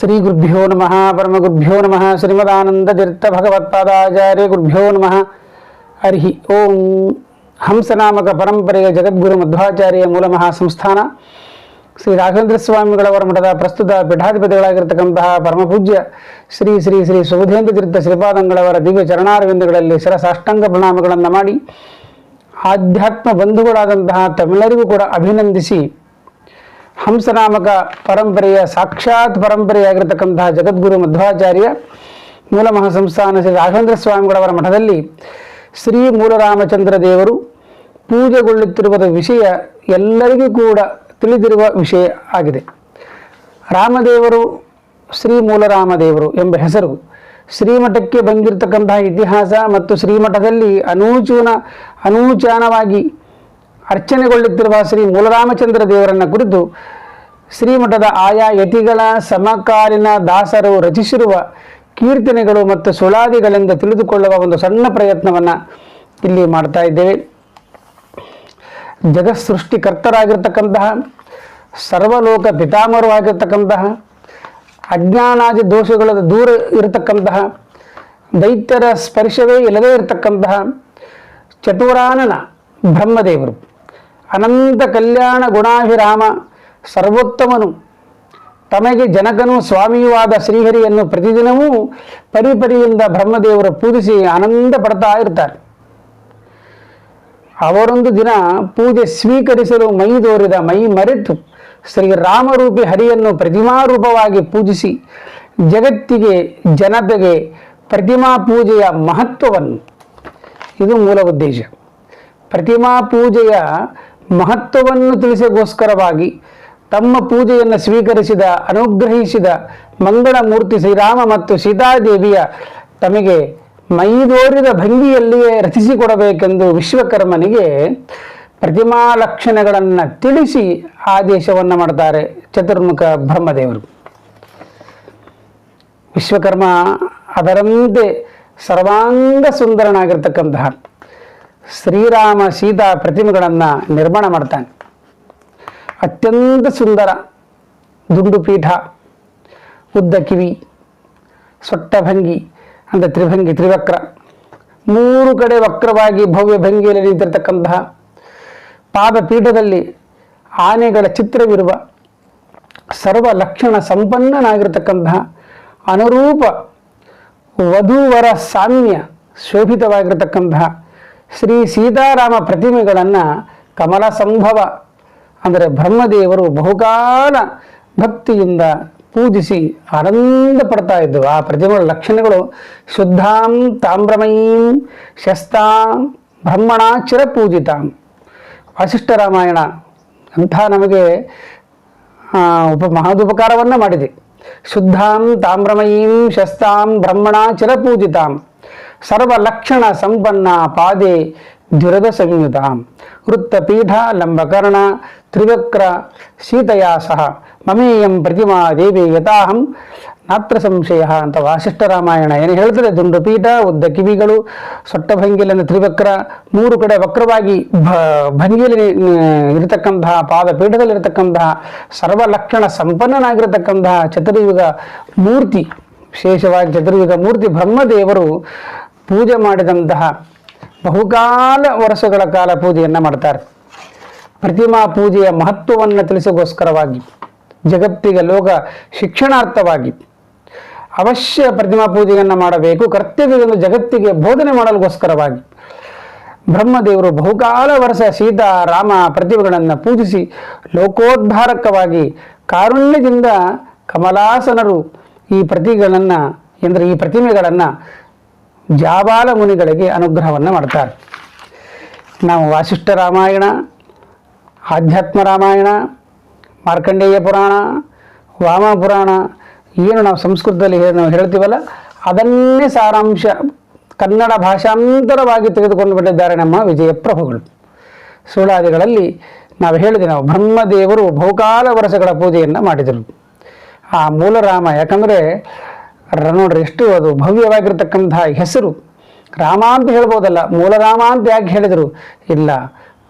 ಶ್ರೀ ಗುರುಭ್ಯೋ ನಮಃ ಪರಮಗುರುಭ್ಯೋ ನಮಃ ಶ್ರೀಮದಾನಂದತೀರ್ಥ ಭಗವತ್ಪಾದಾಚಾರ್ಯ ಗುರುಭ್ಯೋ ನಮಃ ಹರಿ ಓಂ ಹಂಸನಾಮಕ ಪರಂಪರೆಯ ಜಗದ್ಗುರು ಮಧ್ವಾಚಾರ್ಯ ಮೂಲ ಮಹಾಸಂಸ್ಥಾನ ಶ್ರೀ ರಾಘವೇಂದ್ರ ಸ್ವಾಮಿಗಳವರ ಮಠದ ಪ್ರಸ್ತುತ ಪೀಠಾಧಿಪತಿಗಳಾಗಿರ್ತಕ್ಕಂತಹ ಪರಮಪೂಜ್ಯ ಶ್ರೀ ಶ್ರೀ ಶ್ರೀ ಸುಬುಧೇಂದ್ರ ತೀರ್ಥ ಶ್ರೀಪಾದಂಗಳವರ ದಿವ್ಯ ಚರಣಾರವಿಂದಗಳಲ್ಲಿ ಶಿರಸಾಷ್ಟಾಂಗ ಪ್ರಣಾಮಗಳನ್ನು ಮಾಡಿ ಆಧ್ಯಾತ್ಮ ಬಂಧುಗಳಾದಂತಹ ತಮಿಳರಿಗೂ ಕೂಡ ಅಭಿನಂದಿಸಿ ಹಂಸನಾಮಕ ಪರಂಪರೆಯ ಸಾಕ್ಷಾತ್ ಪರಂಪರೆಯಾಗಿರ್ತಕ್ಕಂತಹ ಜಗದ್ಗುರು ಮಧ್ವಾಚಾರ್ಯ ಮೂಲ ಮಹಾಸಂಸ್ಥಾನ ಶ್ರೀ ರಾಘವೇಂದ್ರ ಸ್ವಾಮಿಗಳವರ ಮಠದಲ್ಲಿ ಶ್ರೀ ಮೂಲರಾಮಚಂದ್ರ ದೇವರು ಪೂಜೆಗೊಳ್ಳುತ್ತಿರುವ ವಿಷಯ ಎಲ್ಲರಿಗೂ ಕೂಡ ತಿಳಿದಿರುವ ವಿಷಯ ಆಗಿದೆ. ರಾಮದೇವರು ಶ್ರೀ ಮೂಲರಾಮದೇವರು ಎಂಬ ಹೆಸರು ಶ್ರೀಮಠಕ್ಕೆ ಬಂದಿರತಕ್ಕಂತಹ ಇತಿಹಾಸ ಮತ್ತು ಶ್ರೀಮಠದಲ್ಲಿ ಅನೂಚೂನ ಅನೂಚಾನವಾಗಿ ಅರ್ಚನೆಗೊಳ್ಳುತ್ತಿರುವ ಶ್ರೀ ಮೂಲರಾಮಚಂದ್ರ ದೇವರನ್ನ ಕುರಿತು ಶ್ರೀಮಠದ ಆಯಾ ಯತಿಗಳ ಸಮಕಾಲೀನ ದಾಸರು ರಚಿಸಿರುವ ಕೀರ್ತನೆಗಳು ಮತ್ತು ಸುಳಾದಿಗಳಿಂದ ತಿಳಿದುಕೊಳ್ಳುವ ಒಂದು ಸಣ್ಣ ಪ್ರಯತ್ನವನ್ನು ಇಲ್ಲಿ ಮಾಡ್ತಾ ಇದ್ದೇವೆ. ಜಗತ್ ಸೃಷ್ಟಿಕರ್ತರಾಗಿರ್ತಕ್ಕಂತಹ ಸರ್ವಲೋಕ ಪಿತಾಮರವಾಗಿರ್ತಕ್ಕಂತಹ ಅಜ್ಞಾನಾದಿ ದೋಷಗಳ ದೂರ ಇರತಕ್ಕಂತಹ, ದೈತ್ಯರ ಸ್ಪರ್ಶವೇ ಇಲ್ಲದೇ ಇರತಕ್ಕಂತಹ ಚತುರಾನನ ಬ್ರಹ್ಮದೇವರು. ಅನಂತ ಕಲ್ಯಾಣ ಗುಣಾಭಿರಾಮ ಸರ್ವೋತ್ತಮನು. ತಮಗೆ ಜನಕನು ಸ್ವಾಮಿಯೂ ಆದ ಶ್ರೀಹರಿಯನ್ನು ಪ್ರತಿದಿನವೂ ಪರಿಪರಿಯಿಂದ ಬ್ರಹ್ಮದೇವರು ಪೂಜಿಸಿ ಆನಂದ ಪಡ್ತಾ ಇರ್ತಾರೆ. ಅವರೊಂದು ದಿನ ಪೂಜೆ ಸ್ವೀಕರಿಸಲು ಮೈ ದೋರಿದ ಮೈ ಮರೆತು ಶ್ರೀರಾಮರೂಪಿ ಹರಿಯನ್ನು ಪ್ರತಿಮಾರೂಪವಾಗಿ ಪೂಜಿಸಿ ಜಗತ್ತಿಗೆ ಜನತೆಗೆ ಪ್ರತಿಮಾ ಪೂಜೆಯ ಮಹತ್ವವನ್ನು. ಇದು ಮೂಲ ಉದ್ದೇಶ. ಪ್ರತಿಮಾ ಪೂಜೆಯ ಮಹತ್ವವನ್ನು ತಿಳಿಸಿಗೋಸ್ಕರವಾಗಿ ತಮ್ಮ ಪೂಜೆಯನ್ನು ಸ್ವೀಕರಿಸಿದ, ಅನುಗ್ರಹಿಸಿದ ಮಂಗಳ ಮೂರ್ತಿ ಶ್ರೀರಾಮ ಮತ್ತು ಸೀತಾದೇವಿಯ ತಮಗೆ ಮೈದೋರಿದ ಭಂಗಿಯಲ್ಲಿಯೇ ರಚಿಸಿಕೊಡಬೇಕೆಂದು ವಿಶ್ವಕರ್ಮನಿಗೆ ಪ್ರತಿಮಾ ಲಕ್ಷಣಗಳನ್ನು ತಿಳಿಸಿ ಆದೇಶವನ್ನು ಮಾಡ್ತಾರೆ ಚತುರ್ಮುಖ ಬ್ರಹ್ಮದೇವರು. ವಿಶ್ವಕರ್ಮ ಅದರಂತೆ ಸರ್ವಾಂಗ ಸುಂದರನಾಗಿರ್ತಕ್ಕಂತಹ ಶ್ರೀರಾಮ ಸೀತಾ ಪ್ರತಿಮೆಗಳನ್ನು ನಿರ್ಮಾಣ ಮಾಡ್ತಾನೆ. ಅತ್ಯಂತ ಸುಂದರ ದುಂಡು ಪೀಠ, ಉದ್ದ ಕಿವಿ, ಸೊಟ್ಟ ಭಂಗಿ, ಅಂದರೆ ತ್ರಿಭಂಗಿ, ತ್ರಿವಕ್ರ, ಮೂರು ಕಡೆ ವಕ್ರವಾಗಿ ಭವ್ಯ ಭಂಗಿಯಲ್ಲಿ ನಿಂತಿರತಕ್ಕಂತಹ ಪಾದಪೀಠದಲ್ಲಿ ಆನೆಗಳ ಚಿತ್ರವಿರುವ ಸರ್ವ ಲಕ್ಷಣ ಸಂಪನ್ನನಾಗಿರ್ತಕ್ಕಂತಹ ಅನುರೂಪ ವಧುವರ ಸಾಮ್ಯ ಶೋಭಿತವಾಗಿರತಕ್ಕಂತಹ ಶ್ರೀ ಸೀತಾರಾಮ ಪ್ರತಿಮೆಗಳನ್ನು ಕಮಲ ಸಂಭವ, ಅಂದರೆ ಬ್ರಹ್ಮದೇವರು ಬಹುಕಾಲ ಭಕ್ತಿಯಿಂದ ಪೂಜಿಸಿ ಆನಂದ ಪಡ್ತಾ ಇದ್ದವು. ಆ ಪ್ರತಿಮೆಗಳ ಲಕ್ಷಣಗಳು ಶುದ್ಧಾಂ ತಾಮ್ರಮಯೀಂ ಶಸ್ತಾಂ ಬ್ರಹ್ಮಣ ಚಿರಪೂಜಿತಾಂ ವಾಸಿಷ್ಠ ರಾಮಾಯಣ ಅಂಥ ನಮಗೆ ಉಪ ಮಹದುಪಕಾರವನ್ನು ಮಾಡಿದೆ. ಶುದ್ಧಾಂ ತಾಮ್ರಮಯೀಂ ಶಸ್ತಾಂ ಬ್ರಹ್ಮಣ ಚಿರಪೂಜಿತಾಂ ಸರ್ವಲಕ್ಷಣ ಸಂಪನ್ನ ಪಾದೆ ದುರದ ಸಂಯುತ. ವೃತ್ತಪೀಠ ಲಂಬಕರ್ಣ, ತ್ರಿವಕ್ರ ಸೀತೆಯಾ ಸಹ. ಮಮೇಯಂ ಪ್ರತಿಮಾ ದೇವಿ ಯಥಾಹಂ. ನಾತ್ರ ಸಂಶಯ ಅಂತ ವಾಸಿಷ್ಠ ರಾಮಾಯಣ ಏನು ಹೇಳ್ತಾರೆ ದುಂಡು ಪೀಠ ಉದ್ದ ಕಿವಿಗಳು ಸೊಟ್ಟ ಭಂಗಿಲನ ತ್ರಿವಕ್ರ, ಮೂರು ಕಡೆ ವಕ್ರವಾಗಿ ಭ ಪೀಠದಲ್ಲಿ ಇರತಕ್ಕಂತಹ ಪಾದಪೀಠದಲ್ಲಿರತಕ್ಕಂತಹ ಸರ್ವಲಕ್ಷಣ ಸಂಪನ್ನನಾಗಿರತಕ್ಕಂತಹ ಚತುರ್ಯುಗ ಮೂರ್ತಿ, ವಿಶೇಷವಾಗಿ ಚತುರ್ಯುಗ ಮೂರ್ತಿ ಬ್ರಹ್ಮದೇವರು ಪೂಜೆ ಮಾಡಿದಂತಹ ಬಹುಕಾಲ ವರ್ಷಗಳ ಕಾಲ ಪೂಜೆಯನ್ನು ಮಾಡ್ತಾರೆ. ಪ್ರತಿಮಾ ಪೂಜೆಯ ಮಹತ್ವವನ್ನು ತಿಳಿಸೋಗೋಸ್ಕರವಾಗಿ, ಜಗತ್ತಿಗೆ ಲೋಕ ಶಿಕ್ಷಣಾರ್ಥವಾಗಿ ಅವಶ್ಯ ಪ್ರತಿಮಾ ಪೂಜೆಯನ್ನು ಮಾಡಬೇಕು. ಕರ್ತವ್ಯವನ್ನು ಜಗತ್ತಿಗೆ ಬೋಧನೆ ಮಾಡಲಿಗೋಸ್ಕರವಾಗಿ ಬ್ರಹ್ಮದೇವರು ಬಹುಕಾಲ ವರ್ಷ ಸೀತಾ, ರಾಮ ಪ್ರತಿಮೆಗಳನ್ನು ಪೂಜಿಸಿ ಲೋಕೋದ್ಧಾರಕವಾಗಿ ಕಾರುಣ್ಯದಿಂದ ಕಮಲಾಸನರು ಈ ಪ್ರತಿಗಳನ್ನು ಎಂದರೆ ಈ ಪ್ರತಿಮೆಗಳನ್ನು ಜಾಬಾಲ ಮುನಿಗಳಿಗೆ ಅನುಗ್ರಹವನ್ನು ಮಾಡ್ತಾರೆ. ನಾವು ವಾಸಿಷ್ಠ ರಾಮಾಯಣ, ಆಧ್ಯಾತ್ಮ ರಾಮಾಯಣ, ಮಾರ್ಕಂಡೇಯ ಪುರಾಣ, ವಾಮ ಪುರಾಣ, ಏನು ನಾವು ಸಂಸ್ಕೃತದಲ್ಲಿ ನಾವು ಹೇಳ್ತೀವಲ್ಲ, ಅದನ್ನೇ ಸಾರಾಂಶ, ಕನ್ನಡ ಭಾಷಾಂತರವಾಗಿ ತೆಗೆದುಕೊಂಡು ಬಿಟ್ಟಿದ್ದಾರೆ ನಮ್ಮ ವಿಜಯಪ್ರಭುಗಳು. ಸುಳಾದಿಗಳಲ್ಲಿ ನಾವು ಹೇಳಿದೆ, ನಾವು ಬ್ರಹ್ಮದೇವರು ಬಹುಕಾಲ ವರ್ಷಗಳ ಪೂಜೆಯನ್ನು ಮಾಡಿದರು. ಆ ಮೂಲರಾಮ ಯಾಕಂದರೆ ರ- ನೋಡ್ರಿ, ಎಷ್ಟು ಅದು ಭವ್ಯವಾಗಿರ್ತಕ್ಕಂತಹ ಹೆಸರು. ರಾಮ ಅಂತ ಹೇಳ್ಬೋದಲ್ಲ ಮೂಲರಾಮ ಅಂತ ಯಾಕೆ ಹೇಳಿದರು? ಇಲ್ಲ,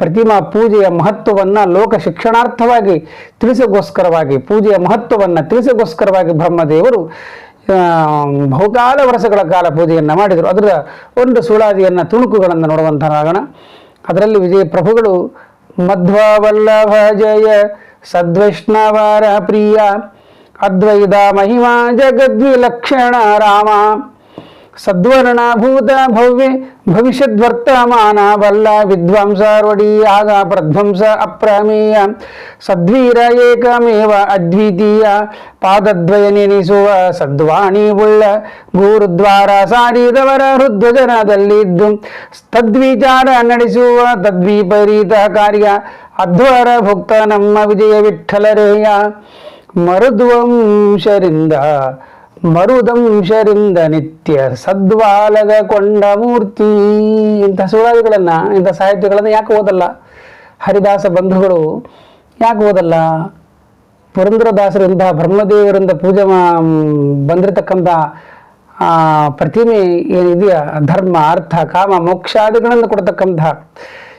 ಪ್ರತಿಮಾ ಪೂಜೆಯ ಮಹತ್ವವನ್ನು ಲೋಕ ಶಿಕ್ಷಣಾರ್ಥವಾಗಿ ತಿಳಿಸಗೋಸ್ಕರವಾಗಿ, ಪೂಜೆಯ ಮಹತ್ವವನ್ನು ತಿಳಿಸಗೋಸ್ಕರವಾಗಿ ಬ್ರಹ್ಮದೇವರು ಬಹುಕಾಲ ವರ್ಷಗಳ ಕಾಲ ಪೂಜೆಯನ್ನು ಮಾಡಿದರು. ಅದರ ಒಂದು ಸುಳಾದಿಯನ್ನು, ತುಣುಕುಗಳನ್ನು ನೋಡುವಂತರಾಗೋಣ ಅದರಲ್ಲಿ ವಿಜಯ ಪ್ರಭುಗಳು ಮಧ್ವವಲ್ಲಭ ಜಯ, ಸದ್ವೈಷ್ಣವರ ಪ್ರಿಯ ಅದ್ವೈತ ಮಹಿಮಾ ಜಗದ್ವಿಲಕ್ಷಣ ರಾಮ ಸದ್ವರ್ಣಭೂತ ಭವ್ಯ ಭವಿಷ್ಯದ್ವರ್ತಮಾನ ಬಲ್ಲ ವಿದ್ವಾಂಸರೊಡಿಯಾಗ ಪ್ರಧ್ವಂಸ ಅಪ್ರಮೇಯ ಸದ್ವೀರ ಏಕಮೇವ ಅದ್ವಿತೀಯ ಪಾದದ್ವಯ ನೆನೆಸುವ ಸದ್ವಾಣಿ ಉಳ್ಳ ಗುರುದ್ವಾರ ಸಾರಿದವರ ಹೃದ್ವಜನದಲ್ಲಿದ್ದು ತದ್ವಿಚಾರ ನಡೆಸುವ ತದ್ವಿಪರೀತ ಕಾರ್ಯ ಅಧ್ವರ ಭುಕ್ತ ನಮ್ಮ ವಿಜಯ ವಿಠಲರೇಯ ಮರುದ್ವಂಶರಿಂದ ಮರುದಂಶರಿಂದ ನಿತ್ಯ ಸದ್ವಾಲಗ ಕೊಂಡ ಮೂರ್ತಿ. ಇಂಥ ಸುಳಾದಿಗಳನ್ನು ಇಂಥ ಸಾಹಿತ್ಯಗಳನ್ನು ಯಾಕೆ ಓದಲ್ಲ? ಹರಿದಾಸ ಬಂಧುಗಳು ಯಾಕೆ ಓದಲ್ಲ? ಪುರಂದ್ರದಾಸರು ಇಂತಹ ಬ್ರಹ್ಮದೇವರಿಂದ ಪೂಜೆ ಬಂದಿರತಕ್ಕಂಥ ಪ್ರತಿಮೆ ಏನಿದೆಯಾ? ಧರ್ಮ, ಅರ್ಥ, ಕಾಮ ಮೋಕ್ಷಾದಿಗಳನ್ನು ಕೊಡ್ತಕ್ಕಂಥ.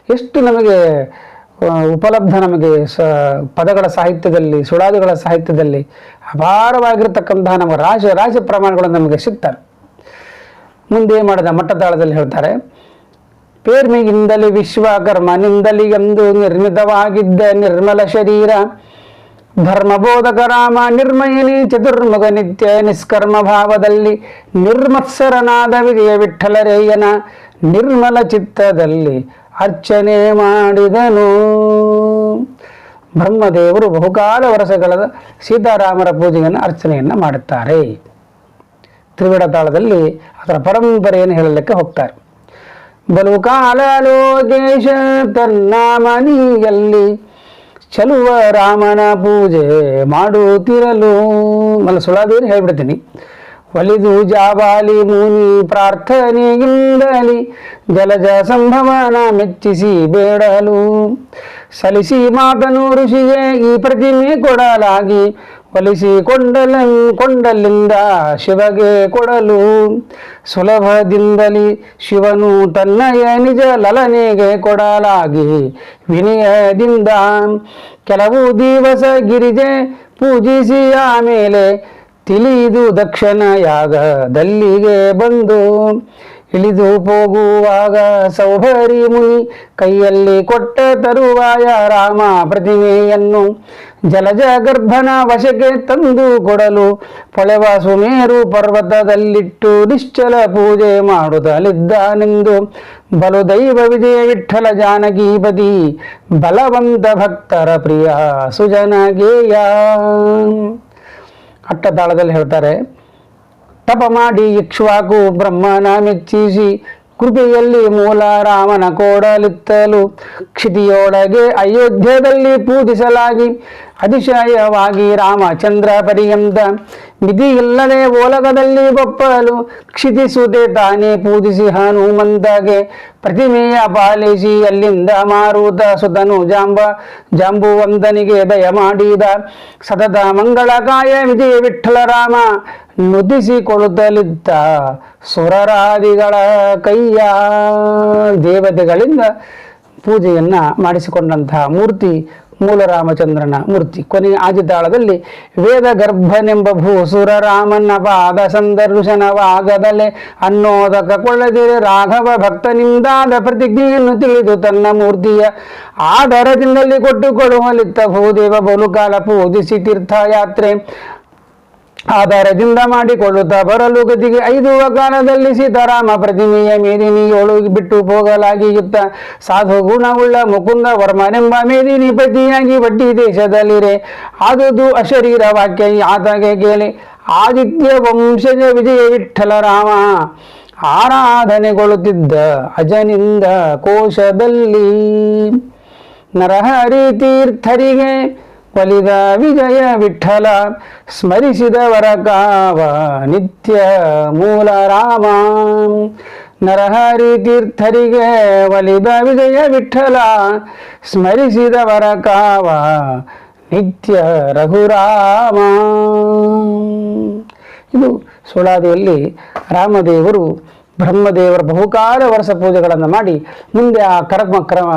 ಎಷ್ಟು ನಮಗೆ ಉಪಲಬ್ಧ ನಮಗೆ ಸ ಪದಗಳ ಸಾಹಿತ್ಯದಲ್ಲಿ, ಸುಳಾದಿಗಳ ಸಾಹಿತ್ಯದಲ್ಲಿ ಅಪಾರವಾಗಿರ್ತಕ್ಕಂತಹ ನಮ್ಮ ರಾಜ ರಾಜ ಪ್ರಮಾಣಗಳು ನಮಗೆ ಸಿಗ್ತವೆ. ಮುಂದೆ ಮಾಡಿದ ಮಟ್ಟದಾಳದಲ್ಲಿ ಹೇಳ್ತಾರೆ, ಪೇರ್ಮಿಗಿಂದಲೇ ವಿಶ್ವಕರ್ಮನಿಂದಲೇ ಎಂದು ನಿರ್ಮಿತವಾಗಿದ್ದ ನಿರ್ಮಲ ಶರೀರ ಧರ್ಮಬೋಧಕ ರಾಮ ನಿರ್ಮಯಿನಿ ಚತುರ್ಮುಖ ನಿತ್ಯ ನಿಷ್ಕರ್ಮ ಭಾವದಲ್ಲಿ ನಿರ್ಮತ್ಸರನಾದ ವಿಜಯ ವಿಠಲರೇಯನ ನಿರ್ಮಲ ಚಿತ್ತದಲ್ಲಿ ಅರ್ಚನೆ ಮಾಡಿದನು. ಬ್ರಹ್ಮದೇವರು ಬಹುಕಾಲ ವರ್ಷಗಳ ಸೀತಾರಾಮರ ಪೂಜೆಯನ್ನು, ಅರ್ಚನೆಯನ್ನು ಮಾಡುತ್ತಾರೆ. ತ್ರಿವಿಡ ತಾಳದಲ್ಲಿ ಅದರ ಪರಂಪರೆಯನ್ನು ಹೇಳಲಿಕ್ಕೆ ಹೋಗ್ತಾರೆ. ಬಲು ಕಾಲ ಲೋಕೇಶ ತನ್ನ ಮನಿಯಲ್ಲಿ ಚಲುವ ರಾಮನ ಪೂಜೆ ಮಾಡುತ್ತಿರಲು. ಮಲ್ಲ ಸುಳಾದೇನು ಹೇಳ್ಬಿಡ್ತೀನಿ. ಒಲಿದು ಜಾಬಾಲಿ ಮುನಿ ಪ್ರಾರ್ಥನೆಯಿಂದಲಿ ಜಲಜ ಸಂಭವನ ಮೆಚ್ಚಿಸಿ ಬೇಡಲು. ಸಲಿಸಿ ಮಾತನು ಋಷಿಗೆ ಈ ಪ್ರತಿಮೆ ಕೊಡಲಾಗಿ, ಒಲಿಸಿ ಕೊಂಡಲ ಕೊಂಡಲ್ಲಿಂದ ಶಿವಗೆ ಕೊಡಲು. ಸುಲಭದಿಂದಲಿ ಶಿವನು ತನ್ನಯ ನಿಜ ಲಲನೆಗೆ ಕೊಡಲಾಗಿ, ವಿನಯದಿಂದ ಕೆಲವು ದಿವಸ ಗಿರಿಜೆ ಪೂಜಿಸಿ ಆಮೇಲೆ ತಿಳಿದು ದಕ್ಷಿಣ ಯಾಗದಲ್ಲಿಗೆ ಬಂದು ಇಳಿದು ಹೋಗುವಾಗ ಸೌಭರಿ ಮುನಿ ಕೈಯಲ್ಲಿ ಕೊಟ್ಟ ತರುವಾಯ ರಾಮ ಪ್ರತಿಮೆಯನ್ನು ಜಲಜ ಗರ್ಭನ ವಶಕ್ಕೆ ತಂದು ಕೊಡಲು ಪೊಳೆವ ಸುಮೇರು ಪರ್ವತದಲ್ಲಿಟ್ಟು ನಿಶ್ಚಲ ಪೂಜೆ ಮಾಡುತ್ತಲಿದ್ದಾನೆಂದು ಬಲು ದೈವ ವಿಜಯ ವಿಠಲ ಜಾನಕೀಪತಿ ಬಲವಂತ ಭಕ್ತರ ಪ್ರಿಯ ಸುಜನಗೇಯ. ಅಟ್ಟತಾಳದಲ್ಲಿ ಹೇಳ್ತಾರೆ ತಪ ಮಾಡಿ ಇಕ್ಷ್ವಾಕು ಬ್ರಹ್ಮನ ಮೆಚ್ಚಿಸಿ ಕೃಪೆಯಲ್ಲಿ ಮೂಲ ರಾಮನ ಕೋಡಲಿತ್ತಲು. ಕ್ಷಿತಿಯೊಳಗೆ ಅಯೋಧ್ಯದಲ್ಲಿ ಪೂಜಿಸಲಾಗಿ ಅತಿಶಯವಾಗಿ ರಾಮಚಂದ್ರ ಪರ್ಯಂತ ಮಿತಿ ಇಲ್ಲದೆ ಓಲಗದಲ್ಲಿ ಬಪ್ಪಲು ಕ್ಷಿತಿಸುತ್ತೆ ತಾನೇ ಪೂಜಿಸಿ ಹನುಮಂತಗೆ ಪ್ರತಿಮೆಯ ಪಾಲಿಸಿ ಅಲ್ಲಿಂದ ಮಾರುತ ಸುತನು ಜಾಂಬ ಜಾಂಬುವಂತನಿಗೆ ದಯ ಮಾಡಿದ ಸತತ ಮಂಗಳಕಾಯ ವಿಜಯ ವಿಠಲ ರಾಮ ನುಡಿಸಿಕೊಳ್ಳುತ್ತಲಿದ್ದ ಸುರರಾದಿಗಳ ಕೈಯ ದೇವತೆಗಳಿಂದ ಪೂಜೆಯನ್ನ ಮಾಡಿಸಿಕೊಂಡಂತಹ ಮೂರ್ತಿ ಮೂಲ ರಾಮಚಂದ್ರನ ಮೂರ್ತಿ. ಕೊನೆಯ ಆದಿತಾಳದಲ್ಲಿ ವೇದ ಗರ್ಭನೆಂಬ ಭೂಸುರ ರಾಮನ ಪಾದ ಸಂದರ್ಶನವಾಗದಲೆ ಅನ್ನೋದಕ ಕೊಳ್ಳದಿರೆ ರಾಘವ ಭಕ್ತನಿಂದಾದ ಪ್ರತಿಜ್ಞೆಯನ್ನು ತಿಳಿದು ತನ್ನ ಮೂರ್ತಿಯ ಆಧಾರದಿಂದಲೇ ಕೊಟ್ಟುಕೊಳ್ಳುವಲಿತ್ತ ಭೂದೇವ ಬಲುಕಾಲ ಪೂಜಿಸಿ ತೀರ್ಥಯಾತ್ರೆ ಆಧಾರದಿಂದ ಮಾಡಿಕೊಳ್ಳುತ್ತಾ ಬರಲು ಗತಿಗೆ ಐದು ಕಾಲದಲ್ಲಿ ಸೀತಾರಾಮ ಪ್ರತಿಮೆಯ ಮೇದಿನಿ ಏಳು ಬಿಟ್ಟು ಹೋಗಲಾಗಿಯುತ್ತ ಸಾಧು ಗುಣವುಳ್ಳ ಮುಕುಂದ ವರ್ಮನೆಂಬ ಮೇದಿನಿ ಪತಿಯಾಗಿ ಬಡ್ಡಿ ದೇಶದಲ್ಲಿರೆ. ಆದುದು ಅಶರೀರ ವಾಕ್ಯ ಆತಗೆ ಕೇಳಿ. ಆದಿತ್ಯ ವಂಶಜ ವಿಜಯ ವಿಠಲ ರಾಮ, ಆರಾಧನೆಗೊಳ್ಳುತ್ತಿದ್ದ ಅಜನಿಂದ ಕೋಶದಲ್ಲಿ ನರಹರಿ ತೀರ್ಥರಿಗೆ ಒಲಿದ ವಿಜಯ ವಿಠಲ, ಸ್ಮರಿಸಿದವರ ಕಾವ ನಿತ್ಯ ಮೂಲ ರಾಮ. ನರಹರಿ ತೀರ್ಥರಿಗೆ ಒಲಿದ ವಿಜಯ ವಿಠಲ, ಸ್ಮರಿಸಿದವರ ಕಾವ ನಿತ್ಯ ರಘುರಾಮ. ಇದು ಸುಳಾದಿಯಲ್ಲಿ ರಾಮದೇವರು ಬ್ರಹ್ಮದೇವರ ಬಹುಕಾಲ ವರ್ಷ ಪೂಜೆಗಳನ್ನು ಮಾಡಿ ಮುಂದೆ ಆ ಕರ್ಮ ಕ್ರಮ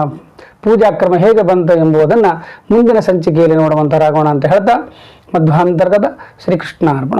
ಪೂಜಾ ಕ್ರಮ ಹೇಗೆ ಬಂತು ಎಂಬುದನ್ನು ಮುಂದಿನ ಸಂಚಿಕೆಯಲ್ಲಿ ನೋಡುವಂತರಾಗೋಣ ಅಂತ ಹೇಳ್ತಾ ಮಧ್ವಾಂತರ್ಗತ ಶ್ರೀಕೃಷ್ಣ ಅರ್ಪಣ